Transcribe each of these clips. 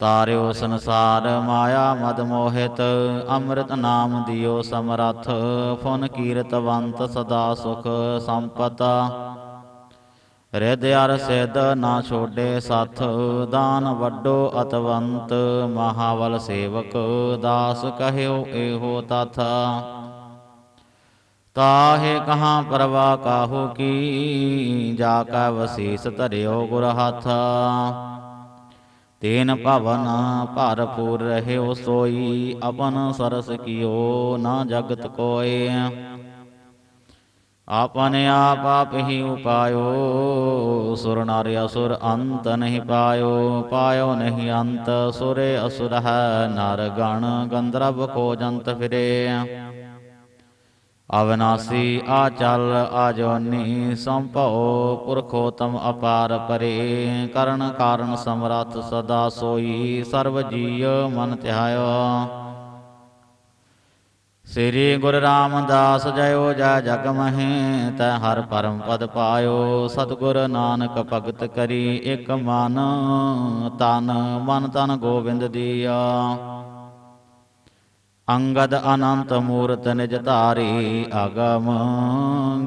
ਤਾਰਿਓ ਸੰਸਾਰ ਮਾਇਆ ਮਦ ਮੋਹਿਤ, ਅੰਮ੍ਰਿਤ ਨਾਮ ਦਿਓ ਸਮਰਥ, ਫੁਨ ਕੀਰਤਵੰਤ ਸਦਾ ਸੁਖ ਸੰਪਤਾ। ਰਿਦ ਅਰ ਸਿਧ ਨਾ ਛੋਡੇ ਸਥ, ਦਾਨ ਵੱਡੋ ਅਤਵੰਤ, ਮਹਾਵਲ ਸੇਵਕ ਦਾਸ ਕਹਿਓ ਇਹੋ ਤਥ। ਤਾਹੇ ਕਹਾ ਪਰਵਾ ਕਾਹੂ ਕੀ, ਜਾ ਕੈ ਵਸੀਸ ਧਰਿਓ ਗੁਰ ਹੱਥ। ਤੇਨ ਭਵਨ ਭਰਪੂਰ ਰਹਿਓ ਸੋਈ ਆਪਨ ਸਰਸ ਕੀਓ ਨਾ ਜਗਤ ਕੋਇ ਆਪਨੇ ਆਪ ਆਪ ਹੀ ਉਪਾਇਓ ਸੁਰ ਨਰ ਅਸੁਰ ਅੰਤ ਨਹੀਂ ਪਾਇਓ। ਪਾਇਓ ਨਹੀਂ ਅੰਤ ਸੁਰੇ ਅਸੁਰ ਹੈ ਨਰ ਗਣ ਗੰਧਰਵ ਕੋ ਜੰਤ ਫਿਰੇ। ਅਵਨਾਸੀ ਆ ਚੱਲ, ਆ ਜੋਨੀ ਸੰਭਉ ਪੁਰਖੋਤਮ ਅਪਾਰ ਪਰੇ। ਕਰਨ ਕਾਰਨ ਸਮਰੱਥ ਸਦਾ ਸੋਈ ਸਰਬ ਜੀਅ ਮਨ ਧਿਆਇਓ ਸ੍ਰੀ ਗੁਰੂ ਰਾਮਦਾਸ ਜਯੋ ਜੈ ਜਗ ਮਹੇ, ਤੈ ਹਰ ਪਰਮ ਪਦ ਪਾਇਓ। ਸਤਿਗੁਰ ਨਾਨਕ ਭਗਤ ਕਰੀ ਇਕ ਮਨ, ਤਨ ਮਨ ਤਨ ਗੋਬਿੰਦ ਦੀਆ। ਅੰਗਦ ਅਨੰਤ ਮੂਰਤ ਨਿਜ ਧਾਰੀ ਅਗਮ,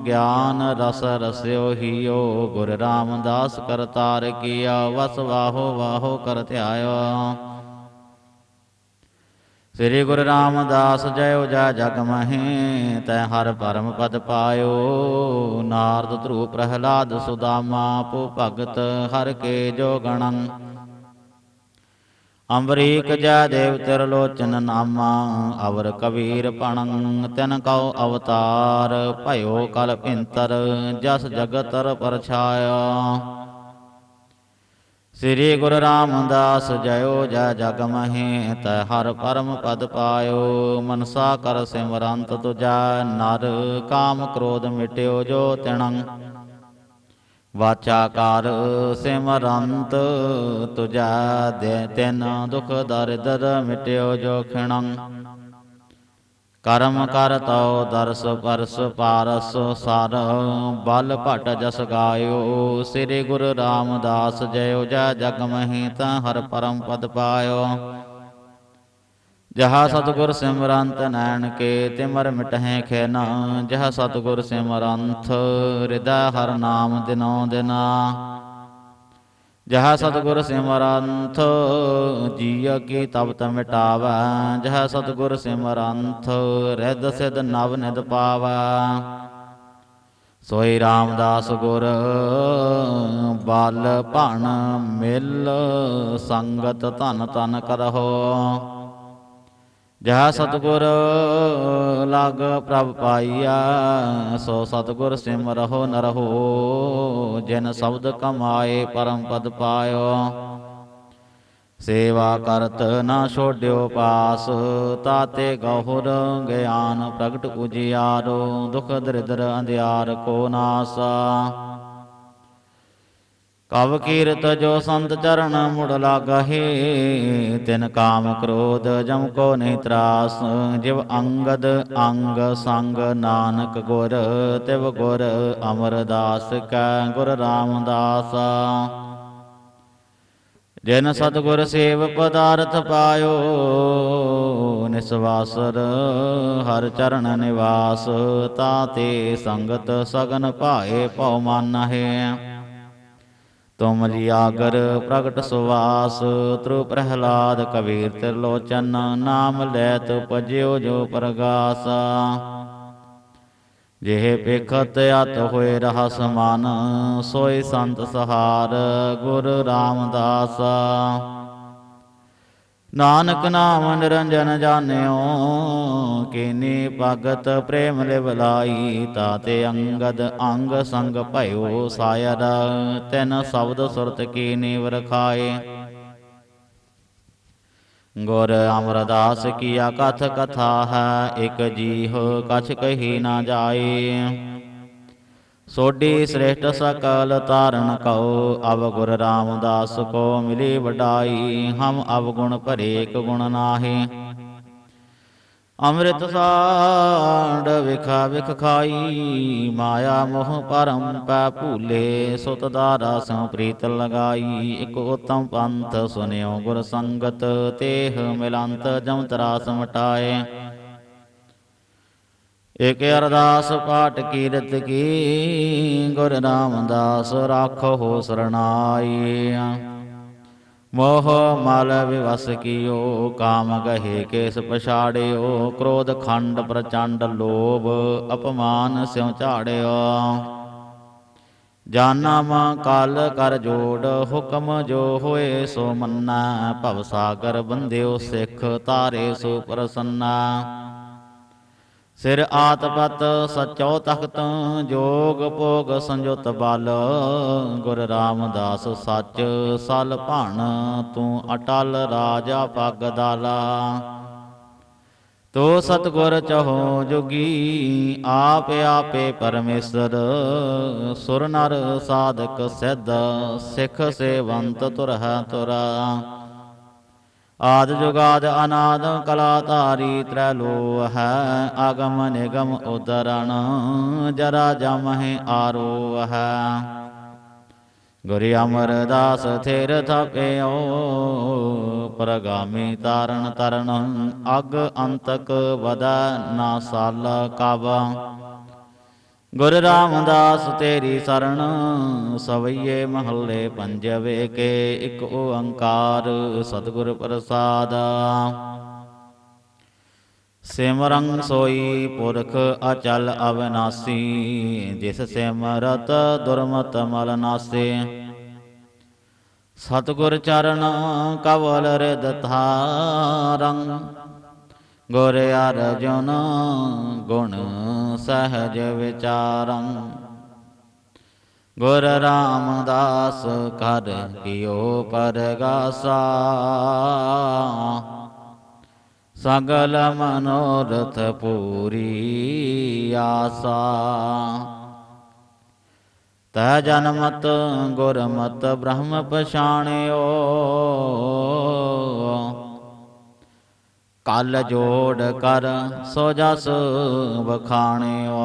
ਗਿਆਨ ਰਸ ਰਸਿਓ ਹੀਓ, ਗੁਰ ਰਾਮਦਾਸ ਕਰਤਾਰ ਕੀਆ, ਵਸ ਵਾਹੋ ਵਾਹੋ ਕਰ ਧਿਆਇਓ। ਸ੍ਰੀ ਗੁਰੂ ਰਾਮਦਾਸ ਜਯੋ ਜੈ ਜਗ ਮਹੇ, ਤੈ ਹਰ ਪਰਮ ਪਦ ਪਾਇਓ। ਨਾਰਦ ਧਰੂ ਪ੍ਰਹਲਾਦ ਸੁਦਾਮਾ, ਪੋ ਭਗਤ ਹਰ ਕੇ ਜੋ ਗਣੰ। ਅੰਬਰੀਕ ਜੈ ਦੇਵ ਤਿਰਲੋਚਨ ਨਾਮਾ, ਅਵਰ ਕਬੀਰ ਪਣੰ, ਤਿਨ ਕਉ ਅਵਤਾਰ, ਭਇਓ ਕਲ ਭਿੰਤਰ ਜਸ ਜਗਤਰ ਪਰਛਾਇਆ। ਸ੍ਰੀ ਗੁਰੂ ਰਾਮਦਾਸ ਜਯੋ ਜੈ ਜਗ ਮਹੇ, ਤੈ ਹਰ ਪਰਮ ਪਦ ਪਾਇਓ। ਮਨਸਾ ਕਰ ਸਿਮਰੰਤ ਤੁਜੈ, ਨਰ ਕਾਮ ਕ੍ਰੋਧ ਮਿਟਿਓ ਜੋ ਤਿਣੰ ਵਾਚਾ ਕਰ ਸਿਮਰੰਤ, ਤੁਜੈ ਦੇ ਤਿਨ ਦੁਖ ਦਰਿਦਰ ਮਿਟਿਓ ਜੋ ਖਿਣੰ। ਕਰਮ ਕਰ ਤਉ ਦਰਸ ਪਰਸ ਪਾਰਸ ਸਰ, ਬਲ ਭਟ ਜਸ ਗਾਇਓ। ਸ੍ਰੀ ਗੁਰੂ ਰਾਮਦਾਸ ਜਯੋ ਜੈ ਜਗ ਮਹੀ ਤਾ ਹਰ ਪਰਮ ਪਦ ਪਾਇਓ। ਜਹਾ ਸਤਗੁਰ ਸਿਮਰੰਤ ਨੈਣ ਕੇ ਤਿਮਰ ਮਿਟਹਿ ਖੈਨਾ, ਜਹ ਸਤਗੁਰ ਸਿਮਰੰਤ ਹਿਰਦੈ ਹਰ ਨਾਮ ਦਿਨੋ ਦਿਨਾ। ਜਹ ਸਤਗੁਰ ਸਿਮਰੰਤ ਜੀਅ ਕੀ ਤਬ ਮਿਟਾਵੈ, ਜਹ ਸਤਗੁਰ ਸਿਮਰੰਤ ਰਿਦ ਸਿਧ ਨਵ ਨਿਦ ਪਾਵੈ। ਸੋਈ ਰਾਮਦਾਸ ਗੁਰ, ਬਾਲ ਭਣ ਮਿਲ ਸੰਗਤ ਧਨ ਧਨ ਕਰਹੁ। ਜਹ ਸਤਗੁਰ ਲਗ ਪ੍ਰਭ ਪਾਈਆ, ਸੋ ਸਤਗੁਰ ਸਿਮਰਹੁ ਨਰਹੁ ਜਿਨ ਸ਼ਬਦ ਕਮਾਏ ਪਰਮ ਪਦ ਪਾਇਓ। ਸੇਵਾ ਕਰਤ ਨਾ ਛੋੜਿਓ ਪਾਸ, ਤਾਤੇ ਗਹੁਰ ਗਿਆਨ ਪ੍ਰਗਟ ਉਜਿਆਰੋ, ਦੁਖ ਦਰਿਦਰ ਅੰਧਿਆਰ ਕੋ ਨਾਸਾ। ਕਵ ਕੀਰਤ ਜੋ ਸੰਤ ਚਰਨ ਮੁੜ ਲਾਗਹਿ, ਤਿਨ ਕਾਮ ਕ੍ਰੋਧ ਜਮ ਕੋ ਨਹੀਂ ਤਰਾਸ। ਜਿਵ ਅੰਗਦ ਅੰਗ ਸੰਗ ਨਾਨਕ ਗੁਰ, ਤਿਵ ਗੁਰ ਅਮਰਦਾਸ ਕੈ ਗੁਰ ਰਾਮਦਾਸ। ਜਿਨ ਸਤਗੁਰ ਸੇਵ ਪਦਾਰਥ ਪਾਇਓ, ਨਿਸਵਾਸਰ ਹਰ ਚਰਨ ਨਿਵਾਸ। ਤਾਤੇ ਸੰਗਤ ਸਗਨ ਭਾਏ ਭਉ ਮਾਨਹਿ। ਤੁਮ ਜਿਆਗਰ ਪ੍ਰਗਟ ਸੁਵਾਸ ਤ੍ਰੂ ਪ੍ਰਹਿਲਾਦ ਕਬੀਰ ਤਿਰਲੋਚਨ ਨਾਮ ਲੈਤ ਪਜਿਓ ਜੋ ਪ੍ਰਗਾਸ। ਜਿਹ ਪੇਖਤ ਅਤ ਹੋਏ ਰਹਾ ਸਮਾਨ ਸੋਈ ਸੰਤ ਸਹਾਰ ਗੁਰ ਰਾਮਦਾਸ। ਨਾਨਕ ਨਾਮ ਨਿਰੰਜਨ ਜਾਣਿਓ, ਕੀਨੀ ਭਗਤ ਪ੍ਰੇਮ ਲਿਵ ਤਾਤੇ ਅੰਗਦ ਅੰਗ ਸੰਗ ਭਇਓ ਸਾਇਰ ਤਿਨ ਸ਼ਬਦ ਸੁਰਤ ਕੀ ਨੀਵ ਰਖਾਏ ਗੁਰ ਅਮਰਦਾਸ ਕੀਆ ਕਥ ਕਥਾ ਹੈ, ਇਕ ਜੀਹ ਕਛ ਕਹੀ ਨਾ ਜਾਏ। ਸੋਢੀ ਸ੍ਰੇਸ਼ਟ ਸਕਲ ਤਾਰਨ ਕਉ ਅਵ ਗੁਰ ਰਾਮਦਾਸ ਕੋ ਮਿਲੀ ਵਡਾਈ, ਹਮ ਅਵਗੁਣ ਭਰੇ ਗੁਣ ਨਾਹੀ। ਅੰਮ੍ਰਿਤ ਸਾਡ ਵਿਖਾ ਵਿਖ ਖਾਈ, ਮਾਇਆ ਮੋਹ ਪਰਮ ਪੈ ਭੂਲੇ, ਸੁਤ ਦਾ ਰਸ ਪ੍ਰੀਤ ਲਗਾਈ। ਇਕ ਉਤਮ ਪੰਥ ਸੁਨਿਓ ਗੁਰ ਸੰਗਤ, ਤੇਹ ਮਿਲੰਤ ਜਮ ਤਰਾਸ ਮਟਾਏ। ਇਕ ਅਰਦਾਸ ਪਾਠ ਕੀਰਤ ਕੀ, ਗੁਰ ਰਾਮਦਾਸ ਰਾਖੋ ਸਰਣਾਈ ਮੋਹ ਮਲ ਵਿਵਸ ਕੀਓ, ਕਾਮ ਕਹੇ ਕੇਸ ਪਛਾੜਿਓ, ਕ੍ਰੋਧ ਖੰਡ ਪ੍ਰਚੰਡ ਲੋਭ, ਅਪਮਾਨ ਸਿਉ ਝਾੜਿਓ। ਜਾਨਾਮ ਕਲ ਕਰ ਜੋੜ, ਹੁਕਮ ਜੋ ਹੋਏ ਸੋ ਮੰਨਾ, ਭਵ ਸਾਗਰ ਬੰਦਿਓ ਸਿੱਖ ਤਾਰੇ ਸੋ ਪ੍ਰਸੰਨਾ। ਸਿਰ ਆਤਪਤ ਸਚੋ ਤਖਤ ਜੋਗ ਭੋਗ ਸੰਜੁਤ ਬਲ, ਗੁਰ ਰਾਮਦਾਸ ਸੱਚ ਸਲ ਭਣ, ਤੂੰ ਅਟਲ ਰਾਜਾ ਪੱਗ ਦਾਲਾ। ਤੋ ਸਤਗੁਰ ਚਹੋ ਜੁਗੀ, ਆਪ ਆਪੇ ਪਰਮੇਸ਼ਰ, ਸੁਰ ਨਰ ਸਾਧਕ ਸਿੱਧ, ਸਿੱਖ ਸੇਵੰਤ ਤੁਰਹ ਤੁਰਾ ਆਦ ਜੁਗਾਦ ਅਨਾਦ ਕਲਾ ਧਾਰੀ ਤ੍ਰੈ ਲੋ ਹੈ ਆਗਮ ਨਿਗਮ ਉਦਰਣ, ਜਰਾ ਜਮਹਿ ਆਰੋ ਹੈ ਗੁਰੀ ਅਮਰਦਾਸ ਥਿਰ ਥਪਿਓ, ਪ੍ਰਗਾਮੀ ਤਾਰਨ ਤਰਨ, ਅਗ ਅੰਤਕ ਵਦਾ ਨਾ ਸਾਲ ਕਬ ਗੁਰ ਰਾਮਦਾਸ ਤੇਰੀ ਸਰਣ, ਸਵਈਏ ਮਹੱਲੇ ਪੰਜਵੇ ਕੇ ਇੱਕ ਓੰਕਾਰ ਸਤਿਗੁਰ ਪ੍ਰਸਾਦ। ਸਿਮਰੰ ਸੋਈ ਪੁਰਖ ਅਚਲ ਅਵਨਾਸੀ, ਜਿਸ ਸਿਮਰਤ ਦੁਰਮਤ ਮਲ ਨਾਸੇ। ਸਤਿਗੁਰ ਚਰਨ ਕਵਲ ਰਿਦ ਧਾਰੰ ਗੁਰ ਅਰਜੁਨ ਗੁਣ ਸਹਜ ਵਿਚਾਰੰ। ਗੁਰ ਰਾਮਦਾਸ ਕਰ ਕਿਓ ਪਰਗਾਸਾ। ਸਗਲ ਮਨੋਰਥ ਪੂਰੀ ਆਸਾ। ਤੈ ਜਨਮਤ ਗੁਰਮਤ ਬ੍ਰਹਮ ਪਛਾਣਿਓ। ਕਲ ਜੋੜ ਕਰ, ਸੋ ਜਸ ਬਖਾਣਿਓ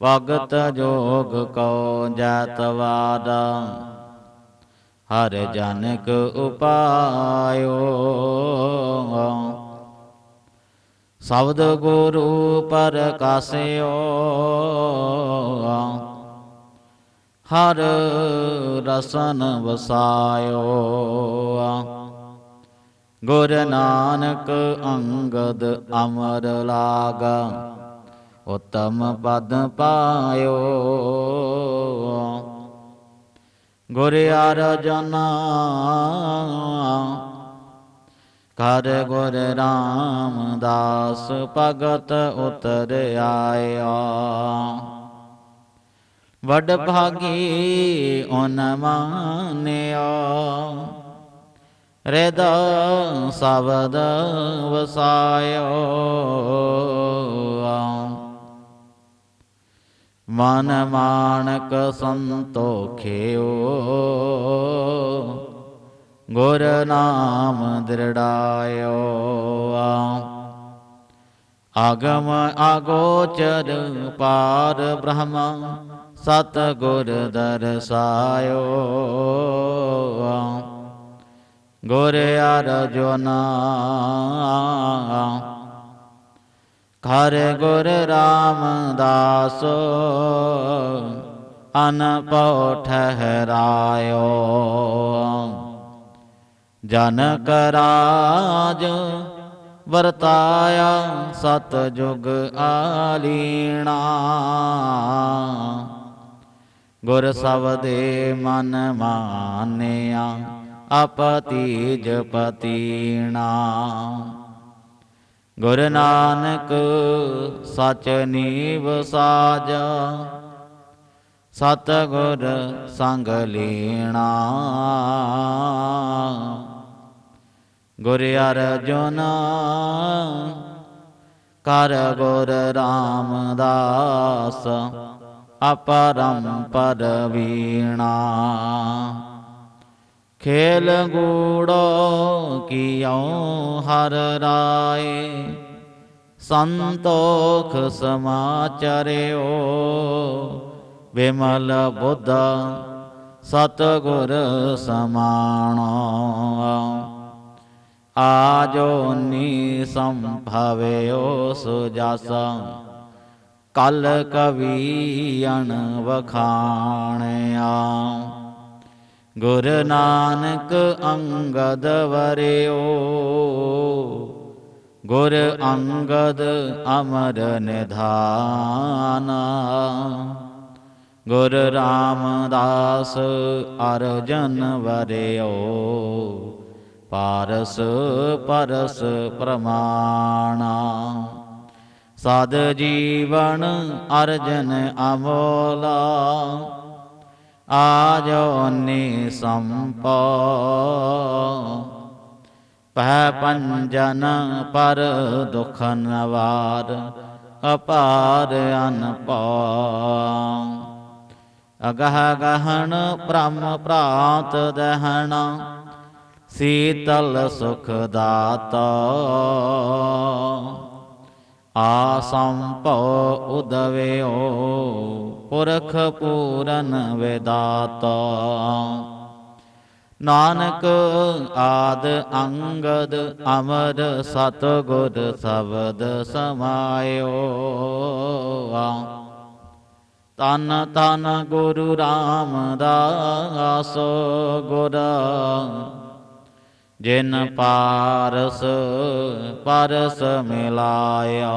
ਭਗਤ ਜੋਗ ਕੋ ਜਤਵਾਦ ਹਰ ਜਨਕ ਉਪਾਇਓ। ਸ਼ਬਦ ਗੁਰੂ ਪਰਕਾਸਿਓ, ਹਰ ਰਸਨ ਵਸਾਇਓ। ਗੁਰ ਨਾਨਕ ਅੰਗਦ ਅਮਰ ਲਾਗ। ਉਤਮ ਪਦ ਪਾਇਓ। ਗੁਰ ਅਰਜਨਾ ਕਰ ਗੁਰ ਰਾਮਦਾਸ ਭਗਤ ਉਤਰ ਆਇਆ ਵਡ ਭਾਗੀ ਓਨ ਮਾਨਿਆ। ਰਿਦ ਸਬਦ ਵਸਾਇਓ। ਮਨ ਮਾਨਕ ਸੰਤੋਖਿਓ। ਗੁਰ ਨਾਮ ਦ੍ਰਿੜਾਇਓ। ਆਗਮ ਆਗੋਚਰ ਪਾਰ ਬ੍ਰਹਮ ਸਤ ਗੁਰ ਦਰਸਾਇਓ। ਗੁਰ ਅਰਜੁਨਾ ਘਰ ਗੁਰ ਰਾਮਦਾਸ ਅਨਪਉ ਠਹਿਰਾਇਓ ਜਨਕ ਰਾਜ ਵਰਤਾਇਆ ਸਤ ਜੁਗ ਆਲੀਣਾ। ਗੁਰ ਸਬਦੇ ਮਨ ਮਾਨਿਆ। ਆਪਤੀਜ ਪਤੀਣਾ ਗੁਰ ਨਾਨਕ ਸਚ ਨੀਵ ਸਾਜ ਸਤ ਗੁਰ ਸੰਗ ਲੀਣਾ। ਗੁਰ ਅਰਜੁਨ ਕਰ ਗੁਰ ਰਾਮਦਾਸ, ਅਪਰੰਪਰ ਵੀਣਾ। ਖੇਲ ਗੂੜੋ ਕੀਉ ਹਰ ਰਾਏ। ਸੰਤੋਖ ਸਮਾਚਰਿਓ, ਵਿਮਲ ਬੁੱਧ ਸਤਗੁਰ ਸਮਾਣੋ। ਆਜੋ ਨੀ ਸੰਭਵਿਓ ਸੁਜਸਾ, ਕਲ ਕਵੀ ਅਣ ਵਖਾਣੇ। ਗੁਰ ਨਾਨਕ ਅੰਗਦ ਵਰਿਓ। ਗੁਰ ਅੰਗਦ ਅਮਰ ਨਿਧਾਨਾ। ਗੁਰ ਰਾਮਦਾਸ ਅਰਜਨ ਵਰਿਓ। ਪਾਰਸ ਪਰਸ ਪ੍ਰਮਾਣਾ। ਸਦ ਜੀਵਨ ਅਰਜਨ ਅਮੋਲਾ। ਆਜੋ ਨੀ ਸੰਪੋ। ਪਹਿ ਪੰਜਨ ਪਰ ਦੁਖ ਨਵਾਰ, ਅਪਾਰ ਅਨਪਾ। ਅਗਹ ਗਹਣ ਭ੍ਰਮ ਪ੍ਰਾਤ ਦਹਣਾ, ਸੀਤਲ ਸੁਖ ਦਾਤਾ। ਆਸੰਭਉ ਉਦਵਿਓ, ਪੁਰਖ ਪੂਰਨ ਵਿਦਾਤਾ। ਨਾਨਕ ਆਦ ਅੰਗਦ ਅਮਰ ਸਤਗੁਰ ਸਬਦ ਸਮਾਇਓ। ਤਨ ਤਨ ਗੁਰੂ ਰਾਮਦਾਸ ਗੁਰ ਜਿਨ ਪਾਰਸ ਪਰਸ ਮਿਲਾਇਆ।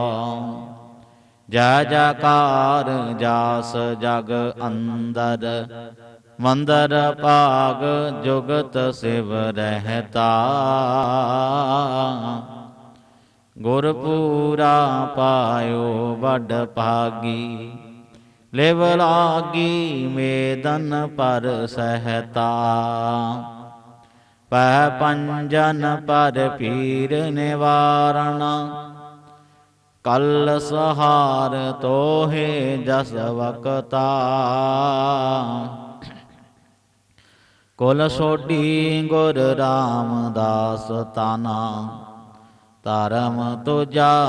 ਜੈ ਜੈਕਾਰ ਜਾਸ ਜਗ ਅੰਦਰ, ਮੰਦਰ ਭਾਗ ਜੁਗਤ ਸਿਵ ਰਹਤਾ। ਗੁਰ ਪੂਰਾ ਪਾਇਓ ਵੱਡ ਭਾਗੀ, ਲਿਵ ਲਾਗੀ ਮੇਦਨ ਪਰ ਸਹਤਾ। ਪੈ ਪੰਜਨ ਪਰ ਪੀਰ ਨਿਵਾਰਣ। ਕਲ ਸਹਾਰ ਤੋਹੇ ਜਸ ਵਕਤਾ। ਕੁਲ ਸੋਢੀ ਗੁਰ ਰਾਮਦਾਸ ਤਾਨਾ। ਧਰਮ ਤੁਜਾ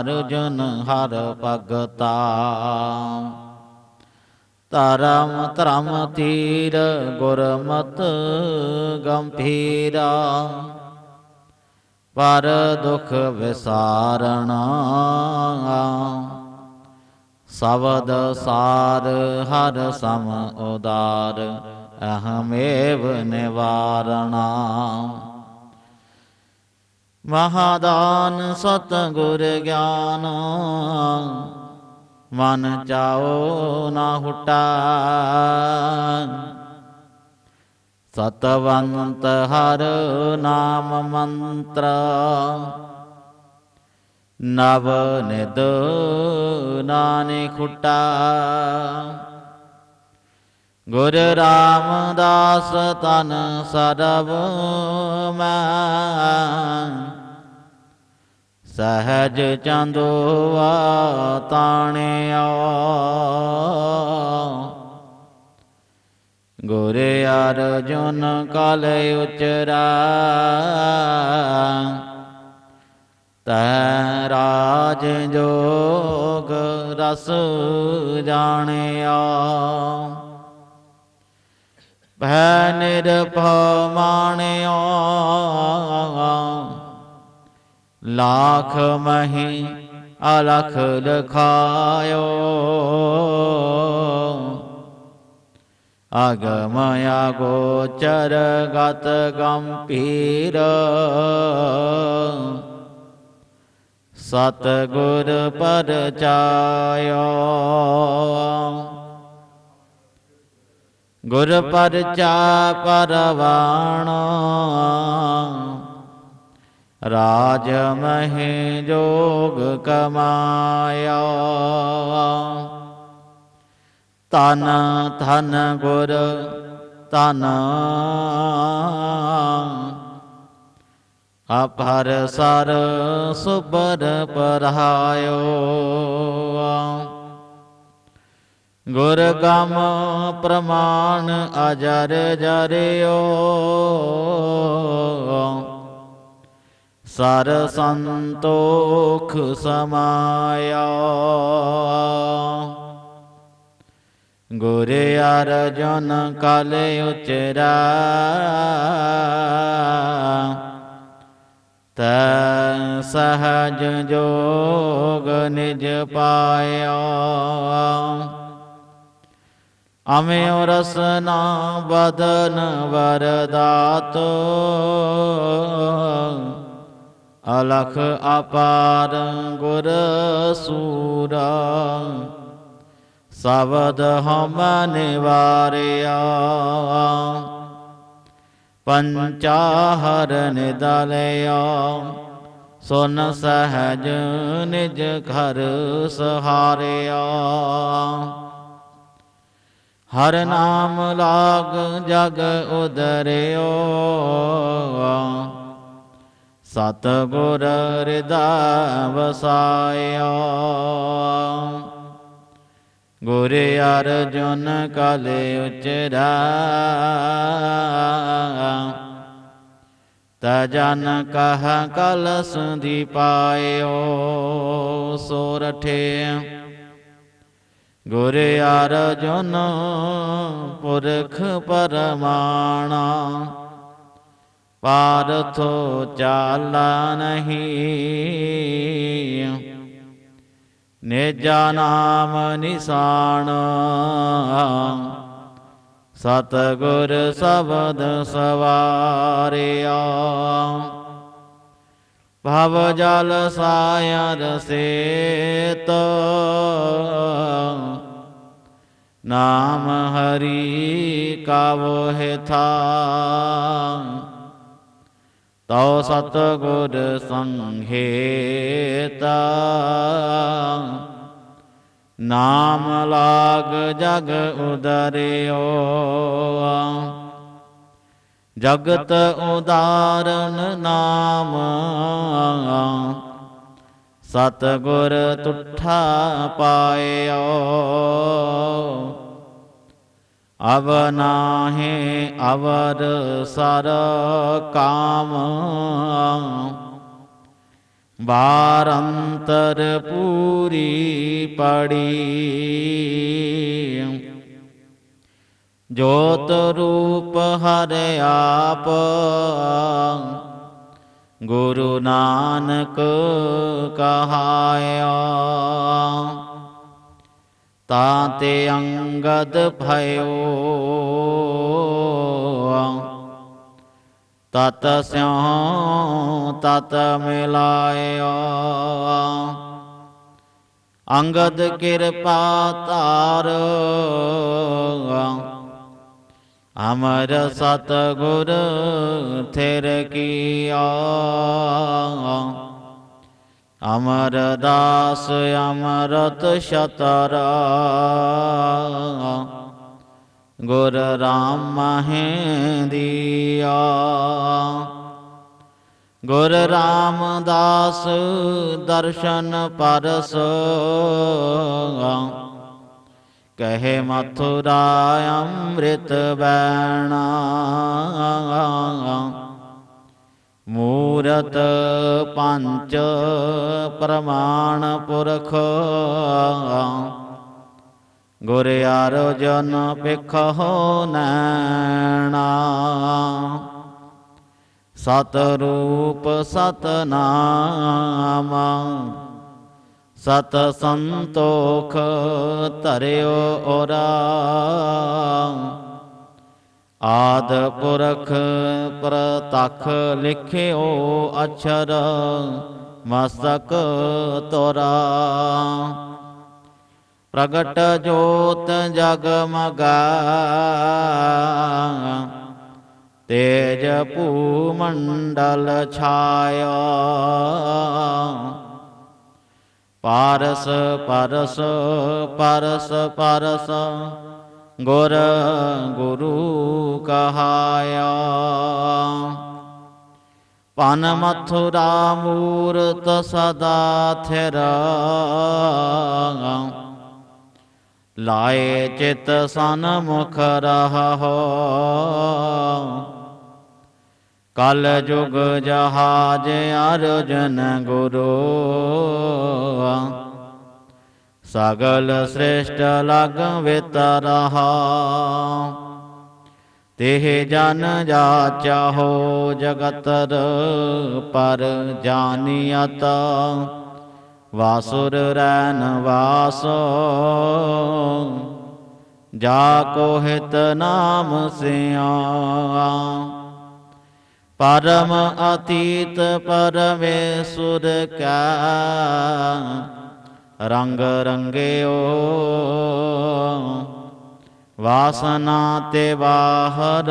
ਅਰਜੁਨ ਹਰ ਭਗਤਾ। ਧਰਮ ਧਰਮ ਤੀਰ ਗੁਰਮਤ ਗੰਭੀਰਾ। ਪਰ ਦੁਖ ਵਿਸਾਰਣਾ ਸਬਦ ਸਾਰ ਹਰ ਸਮ ਉਦਾਰ, ਅਹਮੇਵ ਨਿਵਾਰਣਾ। ਮਹਾਦਾਨ ਸਤ ਗੁਰ ਗਿਆਨ ਮਨ ਜਾਓ ਨਾ ਹੁਟਾ। ਸਤਵੰਤ ਹਰ ਨਾਮ ਮੰਤਰ। ਨਵ ਨਿਦ ਨਾਨੇ ਖੁਟਾ ਗੁਰ ਰਾਮਦਾਸ ਤਨ ਸਰਬ ਮੈਂ। ਸਹਜ ਚੰਦੋਵਾ ਤਾਣਿਆ। ਗੁਰ ਅਰਜੁਨ ਕਲ ਉਚਰਾ। ਤੈ ਰਾਜ ਜੋਗ ਰਸ ਜਾਣਿਆ। ਭੈ ਨਿਰਭਉ ਮਾਣਿਓ ਲਾਖ ਮਹੀ ਅਲਖ ਲਖਾਇਓ ਅਗਮਇਆ ਗੋਚਰ ਗਤ ਗੰਭੀਰ ਸਤ ਗੁਰ ਪਰਚਾਇਓ ਗੁਰ ਪਰਚਾ ਪਰਵਾਣਾ ਰਾਜ ਮਹਿ ਜੋਗ ਕਮਾਇਆ। ਤਨ ਧਨ ਗੁਰ ਤਨ ਅਪਰ ਸਰ ਸੁਬਰ ਪਰਹਾਇਓ। ਗੁਰ ਗਮ ਪ੍ਰਮਾਣ ਅਜਰ ਜਰਿਓ। ਸਰ ਸੰਤੋਖ ਸਮਾਇਆ। ਗੁਰ ਅਰਜਨ ਕਲ ਉਚਰਾ। ਤੈ ਸਹਜ ਜੋਗ ਨਿਜ ਪਾਇਆ। ਅਮਿਓ ਰਸਨਾ ਬਦਨ ਵਰਦਾਤ। ਅਲਖ ਅਪਾਰ ਗੁਰ ਸੂਰਾ। ਸਬਦ ਹਮ ਨਿਵਾਰਿਆ। ਪੰਚਾਹਰ ਨਿਦਲਿਆ ਸੁਨ ਸਹਜ ਨਿਜ ਘਰ ਸਹਾਰਿਆ। ਹਰ ਨਾਮ ਲਾਗ ਜਗ ਉਦਰਿਓ। ਸਤ ਗੁਰ ਹਿਰਦਾ ਵਸਾਇਆ ਗੁਰ ਅਰਜੁਨ ਕਲ ਉਚਰਾ। ਤਜਨ ਕਹ ਕਲ ਸੁਦੀ ਪਾਇਓ ਸੋਰਠੇ ਗੁਰ ਅਰਜੁਨ ਪੁਰਖ ਪਰਮਾਣਾ। ਪਾਰਥੋ ਚਾਲਾ ਨਹੀਂ। ਨਿਜਾ ਨਾਮ ਨਿਸਾਨ ਸਤ ਗੁਰ ਸਬਦ ਸਵਾਰਿਆ। ਭਵ ਜਲ ਸਾਇਰ ਸੇਤ ਨਾਮ ਹਰੀ ਕਾਵੋ ਹੈ ਥਾ ਤਉ ਸਤ ਗੁਰ ਨਾਮ ਲਾਗ ਜਗ ਉਦਰਿਓ। ਜਗਤ ਉਦਾਰਨ ਨਾਮ। ਸਤ ਤੁਠਾ ਪਾਇਓ। ਅਵ ਨਾਹੇ ਅਵਰ ਸਰ ਕਾਮ। ਬਾਰੰਤਰ ਪੂਰੀ ਪੜੀ। ਜੋਤ ਰੂਪ ਹਰ ਆਪ। ਗੁਰੂ ਨਾਨਕ ਕਹਾਇਆ। ਤਾਂ ਤੇ ਅੰਗਦ ਭਇਓ ਤਤ ਸਿਉ ਤਤ ਮਿਲਾਇਓ ਅੰਗਦ ਕਿਰਪਾ ਧਾਰ ਅਮਰ ਸਤ ਗੁਰ ਥਿਰ ਕੀਆ ਅਮਰਦਾਸ ਅਮਰਤ ਸ਼ਤਰ ਗੁਰ ਰਾਮ ਮਹੇ ਗੁਰ ਰਾਮਦਾਸ ਦਰਸ਼ਨ ਪਰਸ। ਕਹੇ ਮਥੁਰਾ ਅੰਮ੍ਰਿਤ ਬੈਣਾ। ਮੂਰਤ ਪੰਚ ਪ੍ਰਮਾਣ ਪੁਰਖ। ਗੁਰ ਅਰਜਨ ਪਿਖੋ ਨੈਣਾ। ਸਤ ਰੂਪ ਸਤ ਨਾਮ ਸਤ ਸੰਤੋਖ ਧਰਿਓ ਔਰਾ। ਆਦ ਪੁਰਖ ਪ੍ਰਤਖ ਲਿਖਿਓ ਅਛਰ, ਮਸਤਕ ਤੋਰਾ। ਪ੍ਰਗਟ ਜੋਤ ਜਗ ਮਗਾ, ਤੇਜ ਭੂ ਮੰਡਲ ਛਾਇਆ। ਪਾਰਸ ਪਰਸ ਪਰਸ ਪਰਸ, ਗੁਰ ਗੁਰੂ ਕਹਾਇਆ ਪਨ ਮਥੁਰਾ ਮੂਰਤ ਸਦਾ ਥਿਰ। ਲਾਏ ਚਿਤ ਸਨਮੁਖ ਰਹੋ ਕਲ ਜੁਗ ਜਹਾਜ ਅਰਜਨ ਗੁਰੂ। ਸਗਲ ਸ੍ਰੇਸ਼ਟ ਲਗ ਵਿਤਰਹਾ। ਤਿਹ ਜਨ ਜਾਚਾਹੋ ਜਗਤਰ ਪਰ ਜਾਨੀਅਤ। ਵਾਸੁਰ ਰੈਨ ਵਾਸੋ। ਜਾ ਕੋ ਹਿਤ ਨਾਮ ਸਿਆ। ਪਰਮ ਅਤੀਤ ਪਰਮੇਸ਼ੁਰ ਕਾ। ਰੰਗ ਰੰਗਿਓ ਵਾਸਨਾ ਤੇ ਬਾਹਰ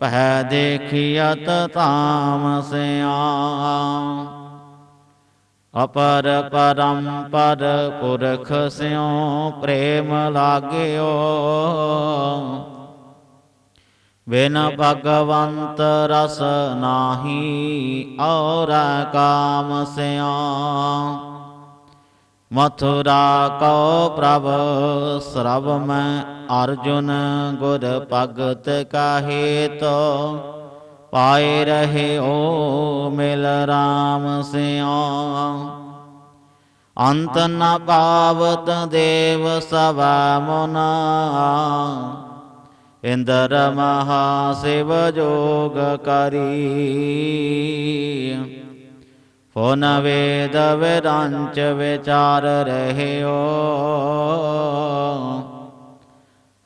ਪਹਿ ਦੇਖਿਅਤ ਤਾਮਸਿਆ ਅਪਰ ਪਰੰਪਰ ਪੁਰਖ ਸਿਉ ਪ੍ਰੇਮ ਲਾਗਿਓ। ਬਿਨ ਭਗਵੰਤ ਰਸ ਨਾਹੀ ਔਰ ਕਾਮ ਸਿਆ ਮਥੁਰਾ ਕੋ ਪ੍ਰਭ, ਸਰਬ ਮੈਂ ਅਰਜੁਨ ਗੁਰ ਭਗਤ ਕਾਹੇ ਤੋ ਪਾਏ ਰਹੇ ਓ ਮਿਲ ਰਾਮ ਸਿਆ ਅੰਤ ਨ ਪਾਵਤ ਦੇਵ ਸਵਾ ਮੁਨਾ। ਇੰਦਰ ਮਹਾ ਸਿਵ ਜੋਗ ਕਰੀ। ਫੋਨ ਵੇਦ ਵਿਰੰਚ ਵਿਚਾਰ ਰਹਿਓ।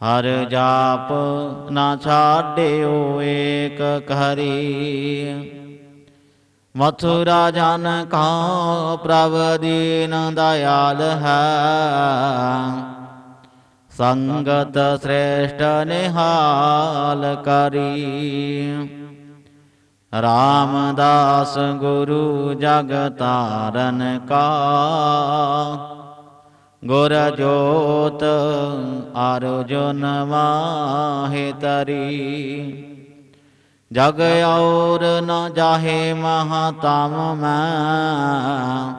ਹਰ ਜਾਪ ਨਾ ਛਾੜਿਓ ਏਕ ਕਰੀ ਮਥੁਰਾ ਜਨ ਕਾ ਪ੍ਰਭ ਦੀਨ ਦਇਆਲ ਹੈ। ਸੰਗਤ ਸ੍ਰੇਸ਼ਟ ਨਿਹਾਲ ਕਰੀ। ਰਾਮਦਾਸ ਗੁਰੂ ਜਗ ਤਾਰਨ ਕਾ। ਗੁਰ ਜੋਤ ਅਰਜੁਨ ਮਾਹਿ ਤਰੀ। ਜਗ ਔਰ ਨ ਜਾਹੇ ਮਹਾਤਮ ਮੈਂ।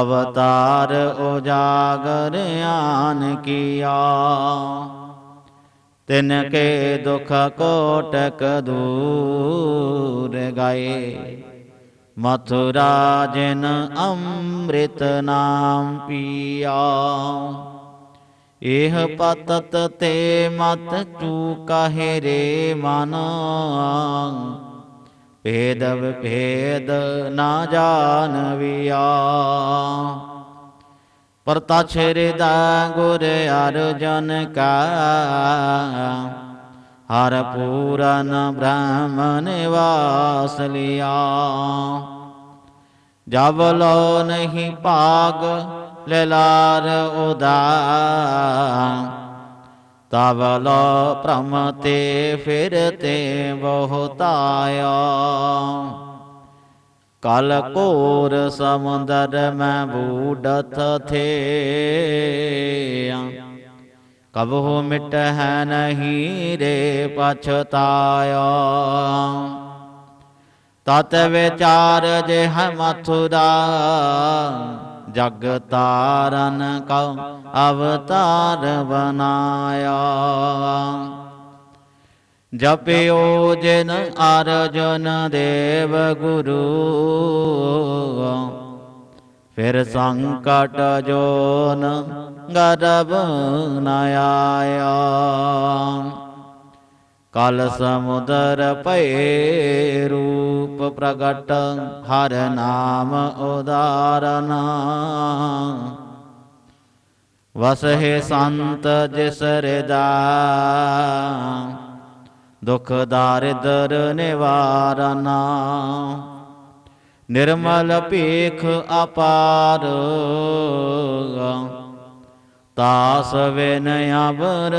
ਅਵਤਾਰ ਉਜਾਗਰ ਆਨ ਕੀਆ। ਤਿਨ ਕੇ ਦੁਖ ਕੋਟਕ ਦੂਰ ਗਏ। ਮਥੁਰਾ ਜਿਨ ਅੰਮ੍ਰਿਤ ਨਾਮ ਪੀਆ। ਇਹ ਪਤਤ ਤੇ ਮਤ ਚੂ ਕਹੇ ਰੇ ਮਨ? ਭੇਦ ਵਿਭੇਦ ਨਾ ਜਾਣਵਿਆ। ਪਰਤਛ ਹਿਰਦਾ ਗੁਰ ਅਰਜਨ ਕਾ। ਹਰ ਪੂਰਨ ਬ੍ਰਹਮ ਨਿਵਾਸ ਲਿਆ। ਜਬ ਲੋ ਨਹੀਂ ਭਾਗ ਲੈਲਾਰ ਉਦਾ। ਤਬ ਲੋ ਭ੍ਰਮ ਤੇ ਫਿਰਤੇ ਬਹੁਤਾਇਆ ਕਲ ਕੋਰ ਸਮੁੰਦਰ ਮੈਂ ਬੂਡਥ ਥੇ। ਕਬਹੁ ਮਿਟ ਹੈ ਨਹੀਂ ਰੇ ਪਛਤਾਇਆ। ਤਤ ਵਿਚਾਰ ਜੇ ਹੈ ਮਥੁਰਾ। ਜਗ ਤਾਰਨ ਕਉ ਅਵਤਾਰ ਬਨਾਇਆ। ਜਪਿਓ ਜਿਨ ਅਰਜਨ ਦੇਵ ਗੁਰੂ। ਫਿਰ ਸੰਕਟ ਜੋਨ ਗਰਭ ਨ ਆਇਆ। ਕਲ ਸਮੁਦਰ ਭਏ ਰੂਪ ਪ੍ਰਗਟ, ਹਰ ਨਾਮ ਉਦਾਰਨਾ। ਵਸਹਿ ਸੰਤ ਜਿਸ ਹਿਰਦਾ ਦੁਖ ਦਾਰਿਦਰ ਨਿਵਾਰਨਾ। ਨਿਰਮਲ ਭੇਖ ਅਪਾਰ। ਤਾਸ ਵਿਨ ਅਬਰ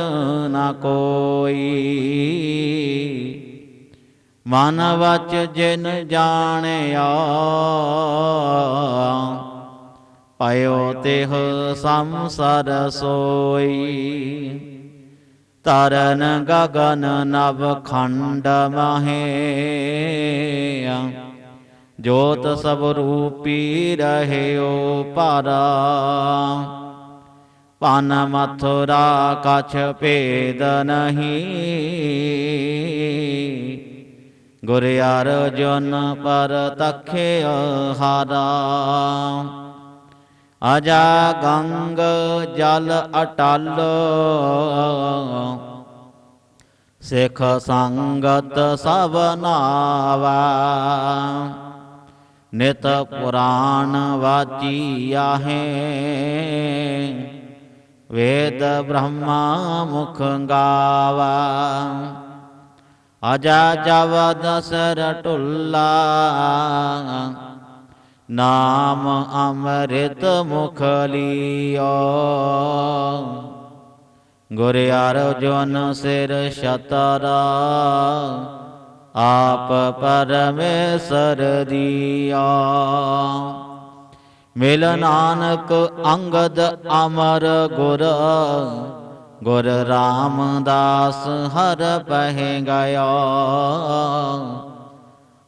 ਨ ਕੋਈ। ਮਨ ਵਚ ਜਿਨ ਜਾਣਿਆ ਪਇਓ ਤਿਹ ਸੰਸਰ ਸੋਈ। ਤਰਨ ਗਗਨ ਨਭ ਖੰਡ ਮਹੇ। ਜੋਤ ਸਭ ਰੂਪੀ ਰਹਿਓ ਪਾਰਾ। ਪਨ ਮਥੁਰਾ ਕਛ ਭੇਦ ਨਹੀਂ। ਗੁਰ ਅਰਜੁਨ ਪਰ ਤਖਿ ਹਾਰਾ। ਅਜਾ ਗੰਗ ਜਲ ਅਟਲ। ਸਿਖ ਸੰਗਤ ਸਭ ਨਾਵਾ। ਨਿਤ ਪੁਰਾਨ ਵਾਚੀ ਆਹੇ ਵੇਦ ਬ੍ਰਹਮਾ ਮੁਖ ਗਾਵਾ। ਅਜਾ ਜਵ ਦਸਰ ਟੁੱਲਾ। ਨਾਮ ਅੰਮ੍ਰਿਤ ਮੁਖ ਲਿਓ ਗੁਰ ਅਰਜੁਨ ਸਿਰ ਸ਼ਤਰਾ ਆਪ ਪਰਮੇਸ਼ਰ ਦੀਆ। ਮਿਲ ਨਾਨਕ ਅੰਗਦ ਅਮਰ ਗੁਰ ਗੁਰ ਰਾਮਦਾਸ ਹਰ ਪਹਿ ਗਿਆ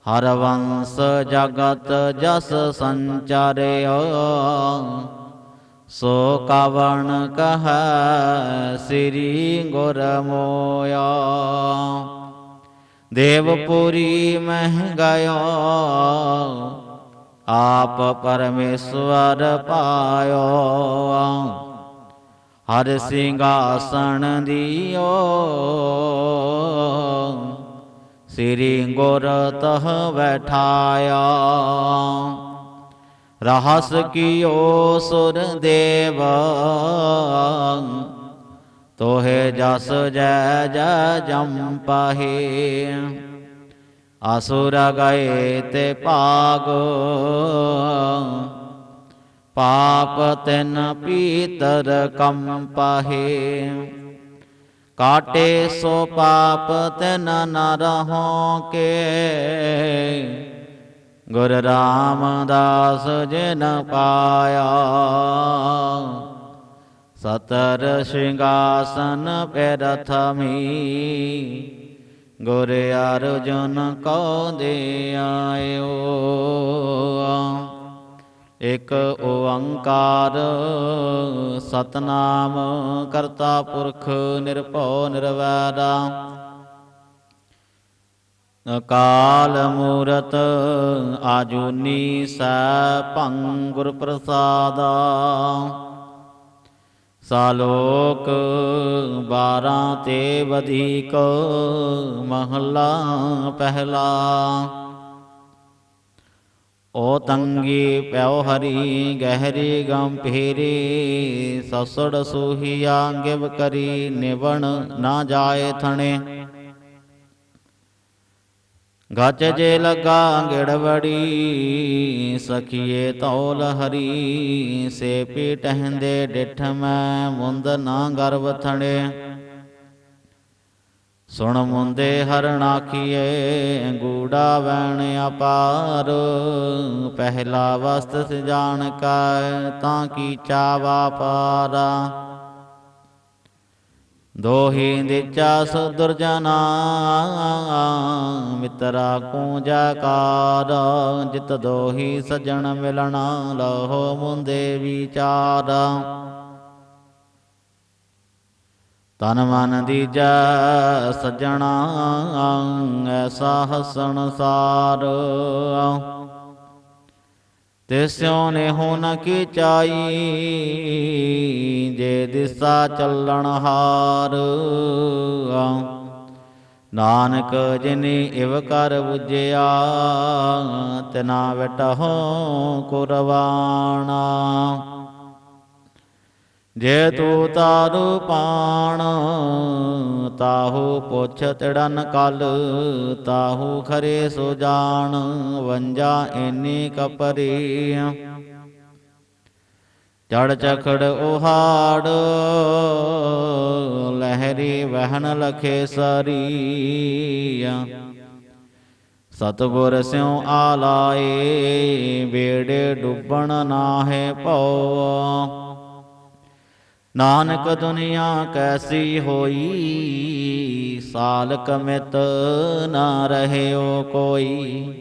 ਹਰ ਵੰਸ ਜਗਤ ਜਸ ਸੰਚਾਰਿਓ, ਸੋ ਕਵਣ ਕਹ ਸ੍ਰੀ ਗੁਰ ਮੋਇਆ। ਦੇਵਪੁਰੀ ਮਹਿ ਗਇਓ ਆਪ ਪਰਮੇਸ਼ਵਰ ਪਾਇਓ। ਹਰ ਸਿੰਘਾਸਣ ਦਿਓ ਸ੍ਰੀ ਗੁਰ ਤਹ ਬੈਠਾਇਆ ਰਹਸ ਕੀਓ ਸੁਰ ਦੇਵ, ਤੋਹੇ ਜਸ ਜੈ ਜੈ ਜਮ ਪਾਹੇ। ਅਸੁਰ ਗਏ ਤੇ ਭਾਗ, ਪਾਪ ਤਿਨ ਪੀਤਰ ਕਮ ਪਾਹੇ। ਕਾਟੇ ਸੋ ਪਾਪ ਤਿਨ ਨ ਰਹੋ ਕੇ। ਗੁਰ ਰਾਮਦਾਸ ਜਿਨ ਪਾਇਆ। ਸਤਰ ਸਿੰਘਾਸਨ ਪੈਰਥਮੀ ਗੁਰ ਅਰਜੁਨ ਕੋ ਦੇ ਆਇਓ। ਇਕ ਓੰਕਾਰ ਸਤਨਾਮ, ਕਰਤਾ ਪੁਰਖ ਨਿਰਭਉ ਨਿਰਵੈਰਾ ਅਕਾਲ ਮੂਰਤ ਆਜੂਨੀ ਸੈ ਭੰਗ ਗੁਰ ਪ੍ਰਸਾਦਾ। ਸਾਲੋਕ 12 ਤੇ ਵਧੀਕ ਮਹਲਾ ਪਹਿਲਾ। ਓ ਤੰਗੀ ਪਿਓ ਹਰੀ ਗਹਿਰੀ ਗੰਭੀਰੀ ਸਸੜ ਸੂਹੀਆ ਗਿਵ ਕਰੀ ਨਿਵਣ ਨਾ ਜਾਏ ਥਣੇ। ਗੱਜ ਜੇ ਲਗਾ ਗਿੜਵੜੀ ਸਖੀਏ ਤੌਲ ਹਰੀ ਸੇ ਪੀ ਟਹਿੰਦੇ ਡਿਠ ਮੈਂ ਮੁੰਦ ਨਾ ਗਰਵ ਥਣੇ। ਸੁਣ ਮੁੰਦੇ ਹਰਣਾਖੀਏ ਗੂੜਾ ਵੈਣ ਅਪਾਰ। ਪਹਿਲਾ ਵਸਤ ਸਿਜਾਣ ਕੈ, ਤਾਂ ਕੀ ਚਾਵਾ ਪਾਰਾ। ਦੋਹੀ ਦਿਚਾ ਸੁਦਰਜਨਾ ਮਿਤਰਾ ਕੂ ਜਾਕਾਰ ਜਿਤ ਦੋਹੀ ਸਜਣ ਮਿਲਣਾ, ਲਹੋ ਮੁੰਦੇ ਵਿਚਾਰ। ਤਨ ਮਨ ਦੀਜੈ ਸਜਣਾ ਐਸਾ ਹਸਣ ਸਾਰ। ਤਿਸਿਓ ਨੇ ਹੋ ਨ ਕੀ ਚਾਈ, ਜੇ ਦਿਸਾ ਚੱਲਣ ਹਾਰ। ਨਾਨਕ ਜਿਨੀ ਇਵ ਕਰ 부ਜਿਆ ਤਿਨਾ ਵਟਹੁ ਕੁਰਬਾਨਾ ਜੇ ਤੂ ਤਾਰੂ ਪਾਣ ਤਾਹੂ ਪੁੱਛ ਤੜਨ ਕਲ, ਤਾਹੂ ਖਰੇ ਸੋ ਜਾਣ, ਵੰਜਾ ਏਨੀ ਕਪਰੀ। ਚੜ ਚਖੜ ਉਹਾੜ, ਲਹਿਰੀ ਵਹਿਣ ਲਖੇ ਸਰੀਆ ਸਤਗੁਰ ਸਿਉ ਆਲਾਏ ਬੇੜੇ ਡੁੱਬਣ ਨਾਹੇ ਭਉ। ਨਾਨਕ ਦੁਨੀਆ ਕੈਸੀ ਹੋਈ? ਸਾਲ ਕਮਿਤ ਨਾ ਰਹਿਓ ਕੋਈ।